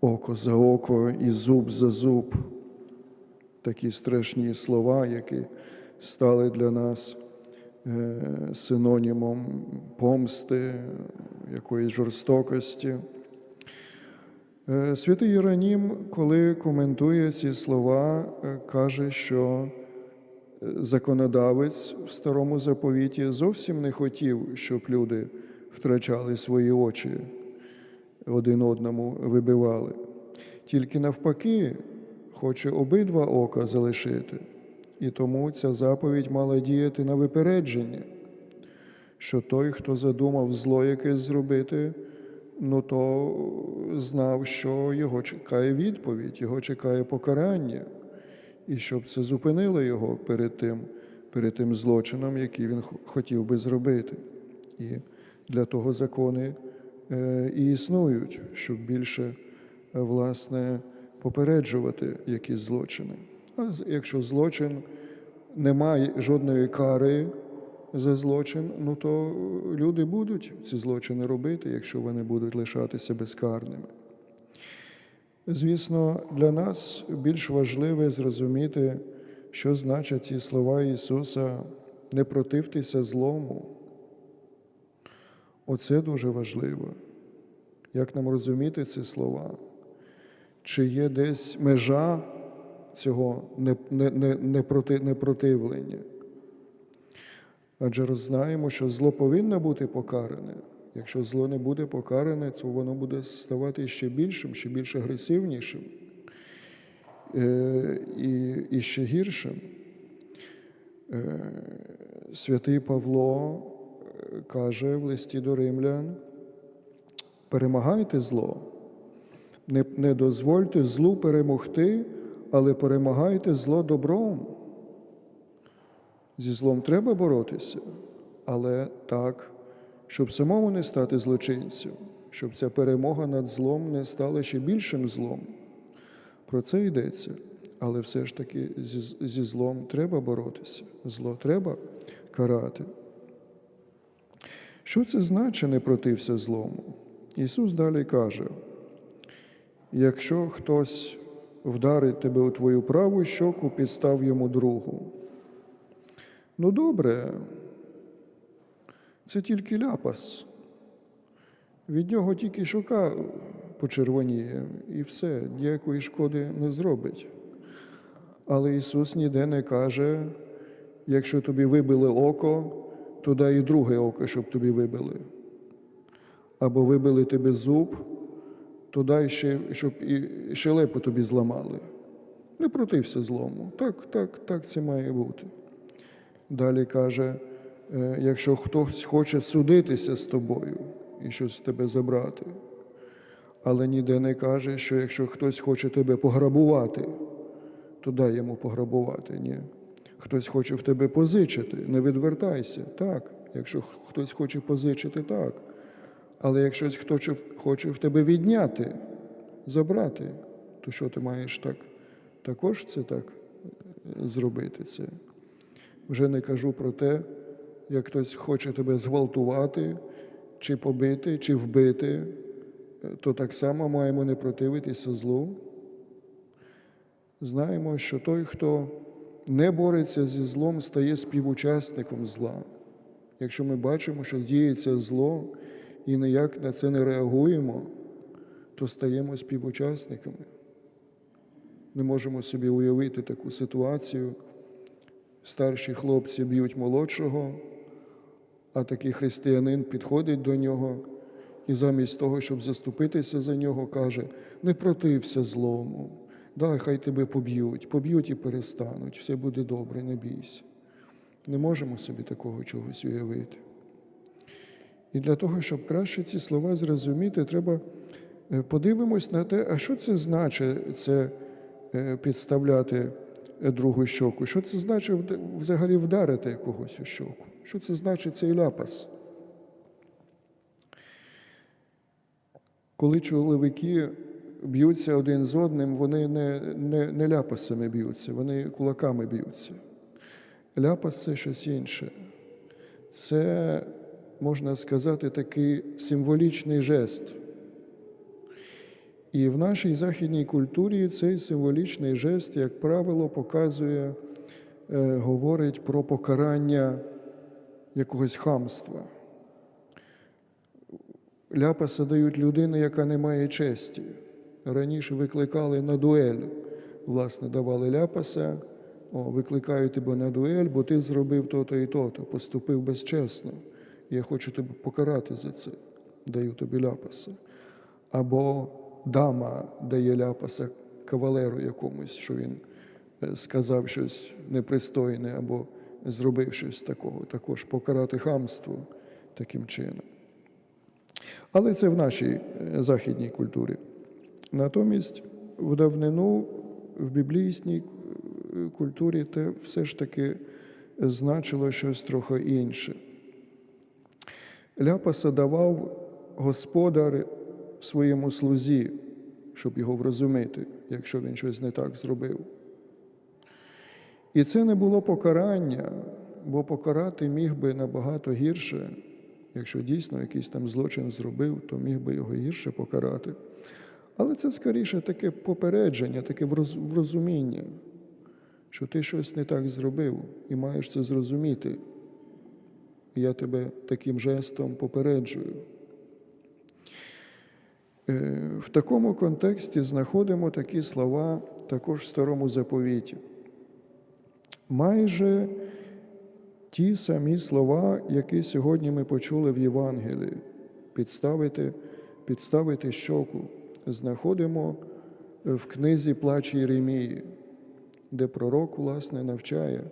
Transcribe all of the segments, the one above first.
око за око і зуб за зуб. Такі страшні слова, які стали для нас е, синонімом помсти, якоїсь жорстокості. Е, Святий Іронім, коли коментує ці слова, е, каже, що законодавець в старому заповіті зовсім не хотів, щоб люди втрачали свої очі, один одному вибивали. Тільки навпаки, хоче обидва ока залишити. І тому ця заповідь мала діяти на випередження, що той, хто задумав зло якесь зробити, ну то знав, що його чекає відповідь, його чекає покарання, і щоб це зупинило його перед тим, перед тим злочином, який він хотів би зробити. І для того закони і існують, щоб більше, е, власне, попереджувати якісь злочини. А якщо злочин не має жодної кари за злочин, ну то люди будуть ці злочини робити, якщо вони будуть лишатися безкарними. Звісно, для нас більш важливе зрозуміти, що значать ці слова Ісуса не противтеся злому. Оце дуже важливо. Як нам розуміти ці слова? Чи є десь межа цього не- не- не- непроти- непротивлення? Адже роззнаємо, що зло повинно бути покаране. Якщо зло не буде покаране, то воно буде ставати ще більшим, ще більш агресивнішим е, і, і ще гіршим. Е, Святий Павло каже в листі до римлян: перемагайте зло, не, не дозвольте злу перемогти, але перемагайте зло добром. Зі злом треба боротися, але так, щоб самому не стати злочинцем, щоб ця перемога над злом не стала ще більшим злом. Про це йдеться. Але все ж таки зі, зі злом треба боротися, зло треба карати. Що це значить не протився злому? Ісус далі каже: якщо хтось вдарить тебе у твою праву щоку, підстав йому другу. Ну добре, це тільки ляпас. Від нього тільки щока почервоніє, і все, ніякої шкоди не зробить. Але Ісус ніде не каже, якщо тобі вибили око, то і друге око, щоб тобі вибили. Або вибили тебе зуб, то дай ще, щоб і щелепу тобі зламали. Не протився злому. Так, так, так це має бути. Далі каже, е, якщо хтось хоче судитися з тобою і щось з тебе забрати, але ніде не каже, що якщо хтось хоче тебе пограбувати, то дай йому пограбувати. Ні. Хтось хоче в тебе позичити, не відвертайся. Так. Якщо хтось хоче позичити, так. Але якщо хтось хоче в тебе відняти, забрати, то що ти маєш так? Також це так е, зробити це. Вже не кажу про те, як хтось хоче тебе зґвалтувати, чи побити, чи вбити, е, то так само маємо не противитися злу. Знаємо, що той, хто не бореться зі злом, стає співучасником зла. Якщо ми бачимо, що діється зло і ніяк на це не реагуємо, то стаємо співучасниками. Не можемо собі уявити таку ситуацію. Старші хлопці б'ють молодшого, а такий християнин підходить до нього і замість того, щоб заступитися за нього, каже: не протився злому, дай хай тебе поб'ють, поб'ють і перестануть, все буде добре, не бійся. Не можемо собі такого чогось уявити. І для того, щоб краще ці слова зрозуміти, треба е, подивимось на те, а що це значить це е, підставляти е, другу щоку? Що це значить взагалі вдарити когось у щоку? Що це значить цей ляпас? Коли чоловіки б'ються один з одним, вони не, не, не ляпасами б'ються, вони кулаками б'ються. Ляпас це щось інше. Це, можна сказати, такий символічний жест. І в нашій західній культурі цей символічний жест, як правило, показує, е, говорить про покарання якогось хамства. Ляпаса дають людині, яка не має честі. Раніше викликали на дуель, власне, давали ляпаса, о, викликаю тебе на дуель, бо ти зробив то-то і то-то, поступив безчесно. Я хочу тебе покарати за це, даю тобі ляпаса. Або дама дає ляпаса кавалеру якомусь, що він е, сказав щось непристойне або зробив щось такого, також покарати хамство таким чином. Але це в нашій е, західній культурі. Натомість в давнину в біблійській е, культурі те все ж таки значило щось трохи інше. Ляпаса давав господар своєму слузі, щоб його врозуміти, якщо він щось не так зробив. І це не було покарання, бо покарати міг би набагато гірше, якщо дійсно якийсь там злочин зробив, то міг би його гірше покарати. Але це скоріше таке попередження, таке врозуміння, що ти щось не так зробив і маєш це зрозуміти. Я тебе таким жестом попереджую. Е, В такому контексті знаходимо такі слова також в старому заповіті. Майже ті самі слова, які сьогодні ми почули в Євангелії, підставити, підставити щоку, знаходимо в книзі Плач Єремії, де пророк, власне, навчає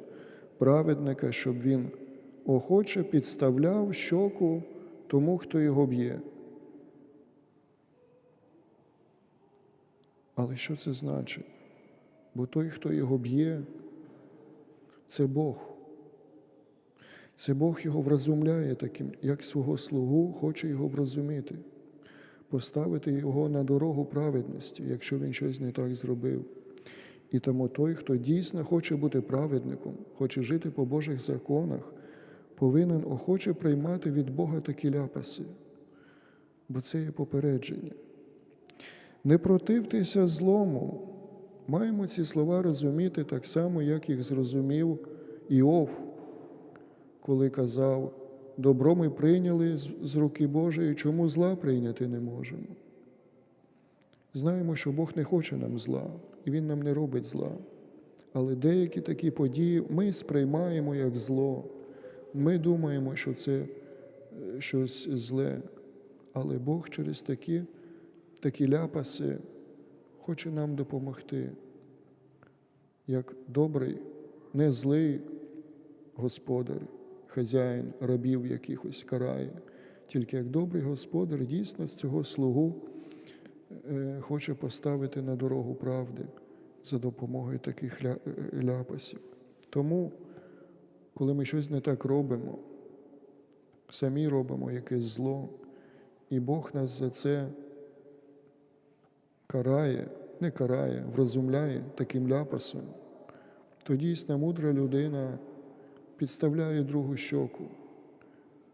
праведника, щоб він охоче підставляв щоку тому, хто його б'є. Але що це значить? Бо той, хто його б'є, це Бог. Це Бог його вразумляє таким, як свого слугу хоче його врозуміти, поставити його на дорогу праведності, якщо він щось не так зробив. І тому той, хто дійсно хоче бути праведником, хоче жити по Божих законах, повинен охоче приймати від Бога такі ляпаси, бо це є попередження. Не противтеся злому. Маємо ці слова розуміти так само, як їх зрозумів Іов, коли казав, добро ми прийняли з- руки Божої, чому зла прийняти не можемо? Знаємо, що Бог не хоче нам зла, і Він нам не робить зла. Але деякі такі події ми сприймаємо як зло. Ми думаємо, що це е, щось зле. Але Бог через такі, такі ляпаси хоче нам допомогти, як добрий, не злий господар, хазяїн рабів якихось карає, тільки як добрий господар дійсно з цього слугу е, хоче поставити на дорогу правди за допомогою таких е, ляпасів. Тому, коли ми щось не так робимо, самі робимо якесь зло, і Бог нас за це карає, не карає, врозумляє таким ляпасом, то дійсно мудра людина підставляє другу щоку,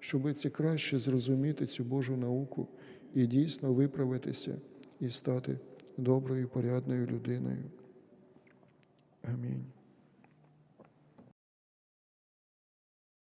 щоб це краще зрозуміти цю Божу науку і дійсно виправитися і стати доброю, порядною людиною. Амінь.